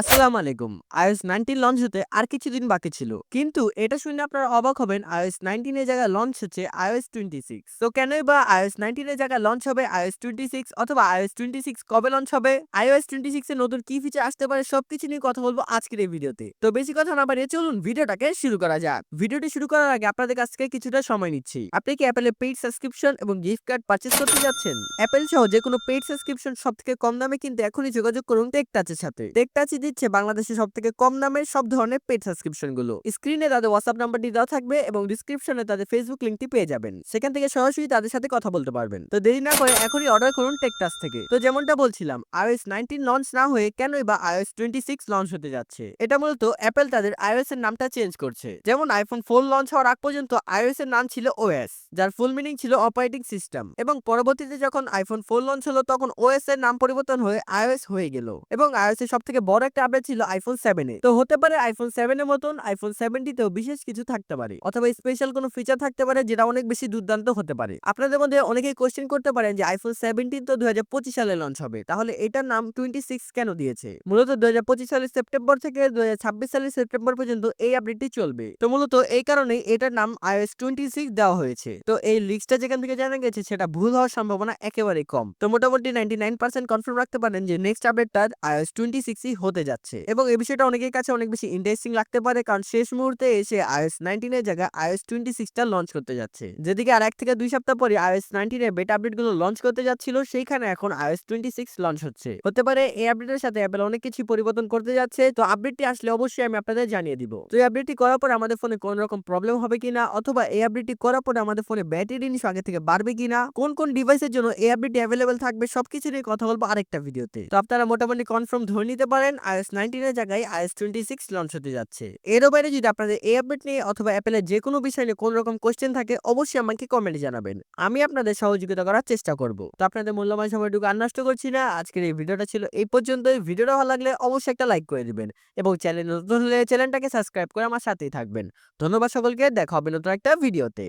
আসসালামু আলাইকুম। iOS 19 launch হতে আর কিছুদিন বাকি ছিল। কিন্তু এটা শুনে আপনারা অবাক হবেন 19 এর জায়গায় লঞ্চ হচ্ছে iOS 26 তো কেনই বা 19 এর জায়গায় লঞ্চ হবে iOS 26 অথবা iOS 26 কবে লঞ্চ হবে? iOS 26 এর নতুন কি ফিচার আসতে পারে সবকিছু নিয়ে কথা বলব আজকের এই ভিডিওতে। তো বেশি কথা না বাড়িয়ে চলুন ভিডিওটাকে শুরু করা যাক। ভিডিওটি শুরু করার আগে আপনাদের কাছ থেকে কিছুটা সময় নিচ্ছি। আপনি কি অ্যাপেলের পেইড সাবস্ক্রিপশন এবং গিফট কার্ড পারচেজ করতে যাচ্ছেন? অ্যাপেল সহ যে কোনো পেইড সাবস্ক্রিপশন সব থেকে কম দামে কিন্তু এখনই যোগাযোগ করুন টেক টাচের সাথে। টেক টাচই দিচ্ছে বাংলাদেশে সব থেকে কম দামের সব ধরনের পেড সাবস্ক্রিপশনগুলো স্ক্রিনে তাদের হোয়াটসঅ্যাপ নাম্বারটি দেওয়া থাকবে এবং ডিসক্রিপশনে তাদের ফেসবুক লিঙ্কটি পেয়ে যাবেন। সেখান থেকে সরাসরি তাদের সাথে কথা বলতে পারবেন। তো দেরি না করে এখনই অর্ডার করুন টেক টাচ থেকে। তো যেমনটা বলছিলাম, iOS 19 লঞ্চ না হয়ে কেনই বা iOS 26 লঞ্চ হতে যাচ্ছে? এটা মূলত অ্যাপেল তাদের iOS এর নামটা চেঞ্জ করছে। যেমন আইফোন 4 লঞ্চ হওয়ার আগ পর্যন্ত iOS এর নাম ছিল ওএস যার ফুল মিনিং ছিল অপারেটিং সিস্টেম এবং পরবর্তীতে যখন আইফোন 4 লঞ্চ হলো, তখন ওএস এর নাম পরিবর্তন হয়ে iOS হয়ে গেল। এবং iOS এর সব থেকে বড় একটা আপডেট ছিল আইফোন 7 এ। তো হতে পারে আইফোন 7 এর মতন আইফোন 70 তেও বিশেষ কিছু থাকতে পারে। অথবা স্পেশাল কোনো ফিচার থাকতে পারে যেটা অনেক বেশি দুর্দান্ত হতে পারে। আপনাদের মধ্যে অনেকেই কোয়েশ্চেন করতে পারেন যে আইফোন 17 তো 2025 সালে লঞ্চ হবে। তাহলে এটার নাম 26 কেন দিয়েছে? মূলত 2025 সালের সেপ্টেম্বর থেকে 2026 সালের সেপ্টেম্বর পর্যন্ত এই আপডেটটি চলবে। তো মূলত এই কারণেই এটার নাম আইএস টোয়েন্টি সিক্স দেওয়া হয়েছে। তো এই লিস্টটা যেখান থেকে জানা গেছে সেটা ভুল হওয়ার সম্ভাবনা একেবারেই কম। তো মোটামুটি 99% কনফার্ম রাখতে পারেন যে নেক্সট আপডেটটা iOS 26 ই হতে যাচ্ছে। এবং এই বিষয়টা অনেকের কাছে অনেক বেশি ইন্টারেস্টিং লাগতে পারে। কারণ শেষ মুহূর্তে এসে 19 এর জায়গায় iOS 26 টা লঞ্চ করতে যাচ্ছে। যেদিকে আর এক থেকে দুই সপ্তাহ পরে 19 এর বেটা আপডেটগুলো লঞ্চ করতে যাচ্ছিল, সেইখানে এখন iOS 26 লঞ্চ হচ্ছে। হতে পারে এই আপডেটের সাথে অ্যাপেল অনেক কিছু পরিবর্তন করতে যাচ্ছে। তো আপডেটটি আসলে অবশ্যই আমি আপনাদের জানিয়ে দিব। তো এই আপডেটটি করার পর আমাদের ফোনে কোন রকম প্রবলেম হবে কিনা? অথবা এই আপডেটটি করার পরে আমাদের ফোনে ব্যাটারি নিশ আগে থেকে বাড়বে কিনা? কোন কোন ডিভাইসের জন্য এই আপডেটটি অ্যাভেলেবেল থাকবে? সবকিছু নিয়ে কথা বলব আরেকটা ভিডিওতে তো। আপনারা মোটামুটি কনফার্ম ধরে নিতে পারেন iOS 19 জায়গায় জায়গায় iOS 26 লঞ্চ হতে যাচ্ছে। এর বাইরে যদি আপনাদের এই আপডেট নিয়ে অথবা অ্যাপেলের যে কোনো বিষয় নিয়ে কোনো রকম কোশ্চেন থাকে, অবশ্যই আমাকে কমেন্টে জানাবেন। আমি আপনাদের সহযোগিতা করার চেষ্টা করব। তো আপনাদের মূল্যবান সময়টুকু আর নষ্ট করছি না। আজকের এই ভিডিওটা ছিল এই পর্যন্তই। ভিডিওটা ভালো লাগলে অবশ্যই একটা লাইক করে দিবেন এবং চ্যানেল নতুন হলে চ্যানেলটাকে সাবস্ক্রাইব করে আমার সাথেই থাকবেন। ধন্যবাদ সকলকে। দেখা হবে নতুন একটা ভিডিওতে